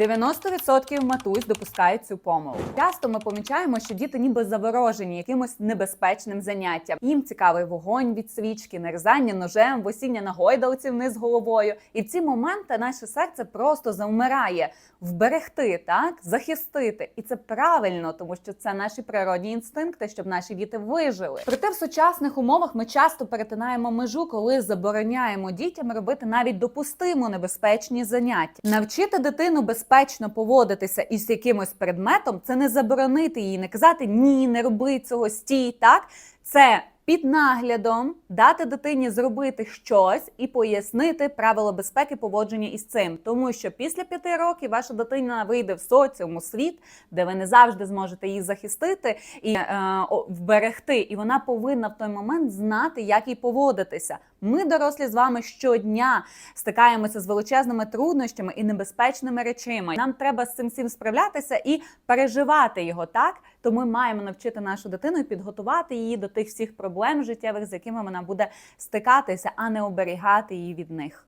90% матусь допускають цю помилку. Часто ми помічаємо, що діти ніби заворожені якимось небезпечним заняттям. Їм цікавий вогонь від свічки, нарізання ножем, висіння на гойдалці вниз головою. І в ці моменти наше серце просто завмирає вберегти, так захистити. І це правильно, тому що це наші природні інстинкти, щоб наші діти вижили. Проте в сучасних умовах ми часто перетинаємо межу, коли забороняємо дітям робити навіть допустимо небезпечні заняття. Навчити дитину безпечно поводитися із якимось предметом це не заборонити її, не казати ні, не роби цього, стій. Так це під наглядом дати дитині зробити щось і пояснити правила безпеки поводження із цим, тому що після п'яти років ваша дитина вийде в соціум, у світ, де ви не завжди зможете її захистити і е, вберегти. І вона повинна в той момент знати, як їй поводитися. Ми, дорослі, з вами щодня стикаємося з величезними труднощами і небезпечними речами. Нам треба з цим всім справлятися і переживати його так. То ми маємо навчити нашу дитину і підготувати її до тих всіх проблем життєвих, з якими вона буде стикатися, а не оберігати її від них.